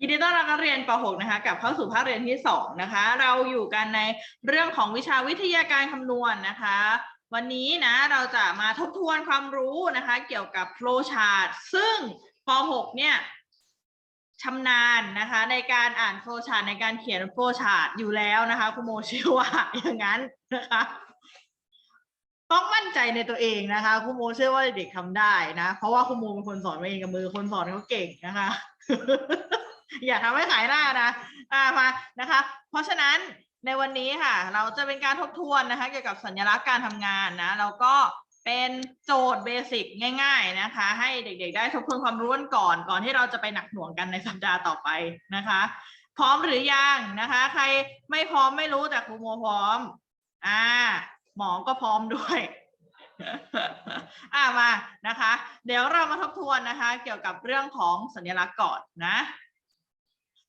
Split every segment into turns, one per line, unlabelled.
ยินดีต้อนรับนักเรียนป .6 นะคะกลับเข้าสู่ภาคเรียนที่ 2 นะคะ เราอยู่กันในเรื่องของวิชาวิทยาการคำนวณนะคะ วันนี้นะเราจะมาทบทวนความรู้นะคะ เกี่ยวกับ flow chart ซึ่งป .6 เนี่ยชำนาญนะคะ ในการอ่าน flow chart ในการเขียน flow chart อยู่แล้วนะคะคุณโมเชื่อว่าอย่างนั้นนะคะ ต้องมั่นใจในตัวเองนะคะคุณโมเชื่อว่าเด็กทำได้นะ เพราะว่าคุณโมเป็นคนสอนมาเองกับมือคนสอนเขาเก่งนะคะ อย่าทำให้ขายหน้านะอ่ามานะคะ เพราะฉะนั้นในวันนี้ค่ะ เราจะเป็นการทบทวนนะคะ เกี่ยวกับสัญลักษณ์การทำงานนะแล้วก็เป็นโจทย์เบสิกง่าย ๆนะคะ ให้เด็กๆ ได้ทบทวนความรู้กันก่อน ก่อนที่เราจะไปหนักหน่วงกันในสัปดาห์ต่อไปนะคะ พร้อมหรือยังนะคะ ใครไม่พร้อมไม่รู้แต่ครูโมพร้อม อ่า หมอก็พร้อมด้วยอ่ามานะคะ เดี๋ยวเรามาทบทวนนะคะ เกี่ยวกับเรื่องของสัญลักษณ์ก่อนนะ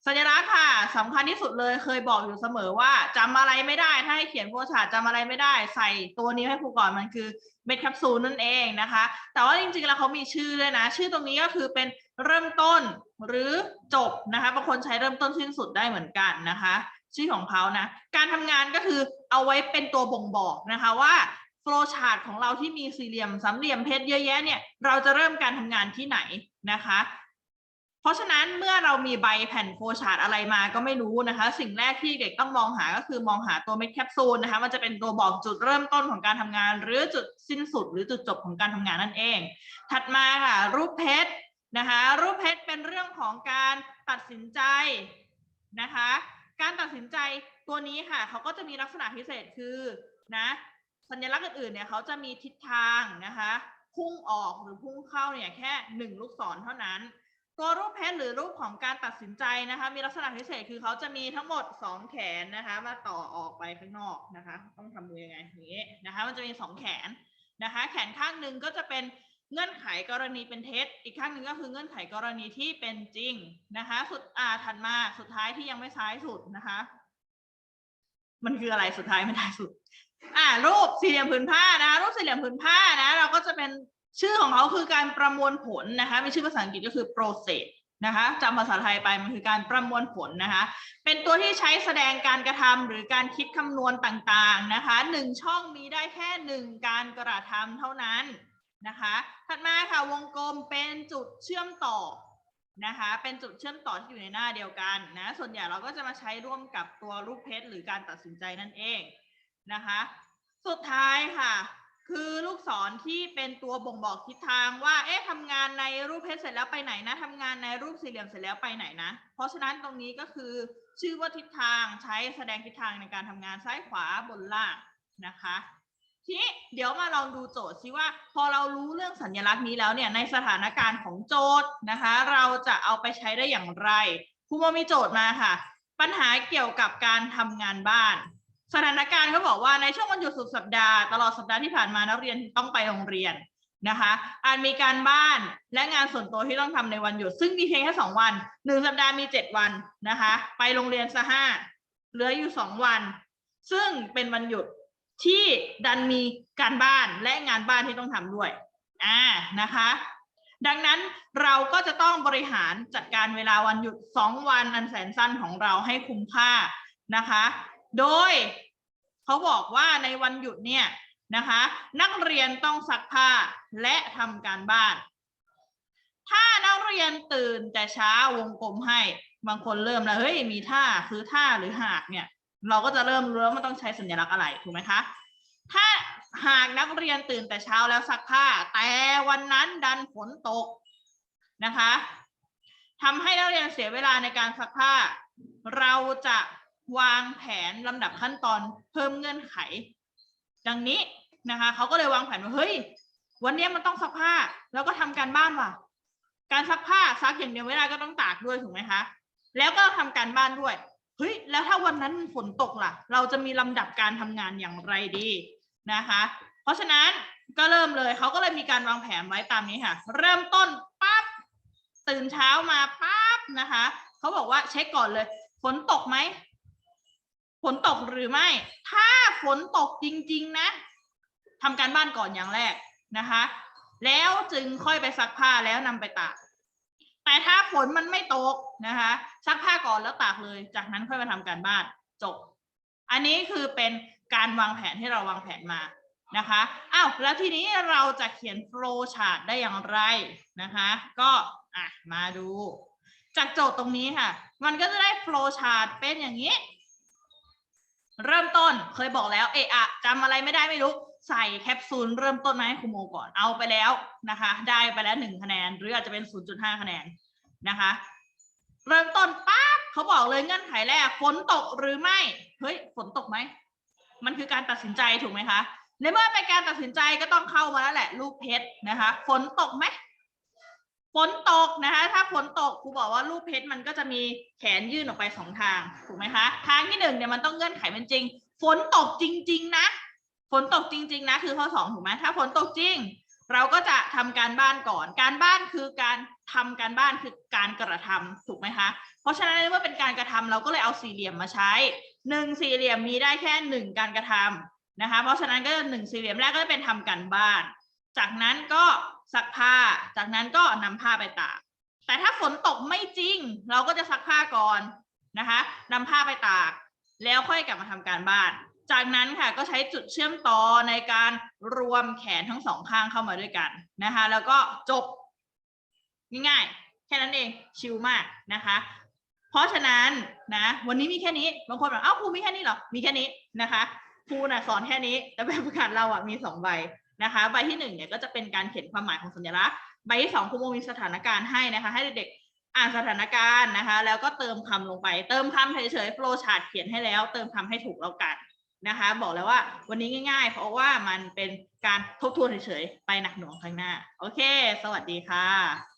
สัญลักษณ์ค่ะสำคัญที่สุดเลยเคยบอกอยู่เสมอว่าจำอะไรไม่ได้ถ้าให้เขียนโฟชารจำอะไรไม่ได้ ใส่ตัวนี้ให้ครูก่อนมันคือเม็ดแคปซูลนั่นเองนะคะ แต่ว่าจริงๆแล้วเขามีชื่อด้วยนะ ชื่อตรงนี้ก็คือเป็นเริ่มต้นหรือจบนะคะบางคนใช้เริ่มต้นสิ้นสุดได้เหมือนกันนะคะ ชื่อของเขานะ การทำงานก็คือเอาไว้เป็นตัวบ่งบอกนะคะว่าโฟลชาร์ตของเราที่มีสี่เหลี่ยมสามเหลี่ยมเพชรเยอะแยะเนี่ยเราจะเริ่มการทำงานที่ไหนนะคะ เพราะฉะนั้นเมื่อเรามีใบแผ่นโฟลชาร์ตอะไรมาก็ไม่รู้นะคะ สิ่งแรกที่เด็กต้องมองหาก็คือมองหาตัวเม็ดแคปซูลนะคะ มันจะเป็นตัวบอกจุดเริ่มต้นของการทำงาน หรือจุดสิ้นสุดหรือจุดจบของการทำงานนั่นเอง ถัดมาค่ะรูปเพชรนะคะ รูปเพชรเป็นเรื่องของการตัดสินใจนะคะ การตัดสินใจตัวนี้ค่ะเขาก็จะมีลักษณะพิเศษคือนะสัญลักษณ์อื่นๆเนี่ยเขาจะมีทิศทางนะคะพุ่งออกหรือพุ่งเข้าเนี่ยแค่หนึ่งลูกศรเท่านั้น ตัวรูปเพชรหรือรูปของการตัดสินใจนะคะ มีลักษณะพิเศษคือเขาจะมีทั้งหมดสองแขนนะคะ มาต่อออกไปข้างนอกนะคะ ต้องทำมือยังไงอย่างนี้นะคะ มันจะมีสองแขนนะคะ แขนข้างหนึ่งก็จะเป็น เงื่อนไขกรณีเป็นเท็จ อีกข้างหนึ่งก็คือเงื่อนไขกรณีที่เป็นจริงนะคะ สุดอ่าถัดมาสุดท้ายที่ยังไม่ซ้ายสุดนะคะ มันคืออะไรสุดท้ายไม่ได้สุด อ่า รูปสี่เหลี่ยมผืนผ้านะคะรูปสี่เหลี่ยมผืนผ้านะ เราก็จะเป็นชื่อของเขาคือการประมวลผลนะคะมีชื่อภาษาอังกฤษก็คือ process นะคะจำภาษาไทยไปมันคือการประมวลผลนะคะ เป็นตัวที่ใช้แสดงการกระทำหรือการคิดคำนวณต่างๆนะคะหนึ่งช่องมีได้แค่หนึ่งการกระทำเท่านั้น นะคะ ถัดมาค่ะวงกลมเป็นจุดเชื่อมต่อนะคะ เป็นจุดเชื่อมต่อที่อยู่ในหน้าเดียวกันนะ ส่วนใหญ่เราก็จะมาใช้ร่วมกับตัวรูปเพชรหรือการตัดสินใจนั่นเองนะคะ สุดท้ายค่ะ คือลูกศรที่เป็นตัวบ่งบอกทิศทางว่า เอ๊ะทำงานในรูปเพชรเสร็จแล้วไปไหนนะทำงานในรูปสี่เหลี่ยมเสร็จแล้วไปไหนนะ เพราะฉะนั้นตรงนี้ก็คือชื่อว่าทิศทางใช้แสดงทิศทางในการทำงานซ้ายขวาบนล่างนะคะ ทีนี้เดี๋ยวมาลองดูโจทย์ซิว่า พอเรารู้เรื่องสัญลักษณ์นี้แล้วเนี่ยในสถานการณ์ของโจทย์นะคะ เราจะเอาไปใช้ได้อย่างไรครูโมมีโจทย์มาค่ะ ปัญหาเกี่ยวกับการทำงานบ้าน สถานการณ์ก็บอกว่าในช่วงวันหยุดสุดสัปดาห์ตลอดสัปดาห์ที่ผ่านมานักเรียนต้องไปโรงเรียนนะคะอาจมีการบ้านและงานส่วนตัวที่ต้องทำในวันหยุด ซึ่งมีเพียงแค่สองวันหนึ่งสัปดาห์มีเจ็ดวันนะคะ ไปโรงเรียนซะห้าเหลืออยู่สองวัน ซึ่งเป็นวันหยุด ที่ดันมีการบ้านและงานบ้านที่ต้องทำด้วยอ่านะคะ ดังนั้นเราก็จะต้องบริหารจัดการเวลาวันหยุดสองวันอันแสนสั้นของเราให้คุ้มค่านะคะ โดยเขาบอกว่าในวันหยุดเนี่ยนะคะ นักเรียนต้องซักผ้าและทำการบ้าน ถ้านักเรียนตื่นแต่เช้าวงกลมให้บางคนเริ่มแล้วเฮ้ยมีท่าคือท่าหรือหากเนี่ย เราก็จะเริ่มรู้ว่ามันต้องใช้สัญลักษณ์อะไรถูกไหมคะถ้าหากนักเรียนตื่นแต่เช้าแล้วซักผ้า แต่วันนั้นดันฝนตกนะคะทำให้นักเรียนเสียเวลาในการซักผ้า เราจะวางแผนลำดับขั้นตอนเพิ่มเงื่อนไข ดังนี้นะคะเขาก็เลยวางแผนว่าเฮ้ย วันนี้มันต้องซักผ้า แล้วก็ทำการบ้านว่ะ การซักผ้าซักอย่างเดียวไม่ได้ก็ต้องตากด้วยถูกไหมคะ แล้วก็ทำการบ้านด้วย เฮ้ยแล้วถ้าวันนั้นฝนตกล่ะ เราจะมีลำดับการทำงานอย่างไรดีนะคะ เพราะฉะนั้นก็เริ่มเลยเขาก็เลยมีการวางแผนไว้ตามนี้ค่ะ เริ่มต้นปั๊บตื่นเช้ามาปั๊บนะคะเขาบอกว่าเช็คก่อนเลย ฝนตกไหมฝนตกหรือไม่ ถ้าฝนตกจริง ๆ นะทำการบ้านก่อนอย่างแรกนะคะ แล้วจึงค่อยไปซักผ้าแล้วนำไปตาก แต่ถ้าฝนมันไม่ตกนะคะซักผ้าก่อนแล้วตากเลย จากนั้นค่อยมาทำการบ้านจบ อันนี้คือเป็นการวางแผนที่เราวางแผนมานะคะอ้าวแล้วทีนี้เราจะเขียนโฟล์ชาร์ตได้อย่างไรนะคะ ก็อะมาดู จากโจทย์ตรงนี้ค่ะ มันก็จะได้โฟล์ชาร์ตเป็นอย่างนี้ เริ่มต้นเคยบอกแล้วเอะอะจำอะไรไม่ได้ไม่รู้ ใส่แคปซูลเริ่มต้นมาให้ครูโมก่อนเอาไปแล้วนะคะ ได้ไปแล้วหนึ่งคะแนน หรืออาจจะเป็น 0.5 คะแนนนะคะ เริ่มต้นปั๊บเขาบอกเลยเงื่อนไขแรกฝนตกหรือไม่เฮ้ยฝนตกไหมมันคือการตัดสินใจถูกไหมคะในเมื่อเป็นการตัดสินใจก็ต้องเข้ามาแล้วแหละลูกเพชรนะคะ ฝนตกไหมฝนตกนะคะ ถ้าฝนตกครูบอกว่าลูกเพชรมันก็จะมีแขนยื่นออกไปสองทางถูกไหมคะ ทางที่หนึ่งเนี่ยมันต้องเงื่อนไขเป็นจริง ฝนตกจริง ๆ นะ ฝนตกจริง ๆ นะ คือข้อสองถูกไหมถ้าฝนตกจริง เราก็จะทำการบ้านก่อน การบ้านคือการทำการบ้านคือการกระทำถูกไหมคะ เพราะฉะนั้นเมื่อเป็นการกระทำเราก็เลยเอาสี่เหลี่ยมมาใช้หนึ่งสี่เหลี่ยมมีได้แค่หนึ่งการกระทำนะคะ เพราะฉะนั้นก็หนึ่งสี่เหลี่ยมแรกก็จะเป็นทำการบ้าน จากนั้นก็ซักผ้า จากนั้นก็นำผ้าไปตาก แต่ถ้าฝนตกไม่จริง เราก็จะซักผ้าก่อนนะคะนำผ้าไปตาก แล้วค่อยกลับมาทำการบ้าน จากนั้นค่ะก็ใช้จุดเชื่อมต่อในการรวมแขนทั้งสองข้างเข้ามาด้วยกันนะคะ แล้วก็จบง่ายๆ แค่นั้นเองชิลมากนะคะ เพราะฉะนั้นนะวันนี้มีแค่นี้บางคนบอกเอ้าครูมีแค่นี้เหรอ มีแค่นี้นะคะครูน่ะสอนแค่นี้ แต่แบบฝึกหัดเราอะมีสองใบนะคะใบที่หนึ่งเนี่ยก็จะเป็นการเขียนความหมายของสัญลักษณ์ใบที่สองครูโมมีสถานการณ์ให้นะคะ ให้เด็กๆอ่านสถานการณ์นะคะ แล้วก็เติมคำลงไป เติมคำเฉยๆโฟล์ชาร์ตเขียนให้แล้ว เติมคำให้ถูกแล้วกัน นะคะ บอกแล้วว่าวันนี้ง่าย ๆ เพราะว่ามันเป็นการทบทวนเฉยๆ ไปหนักหน่วงข้างหน้า โอเค สวัสดีค่ะ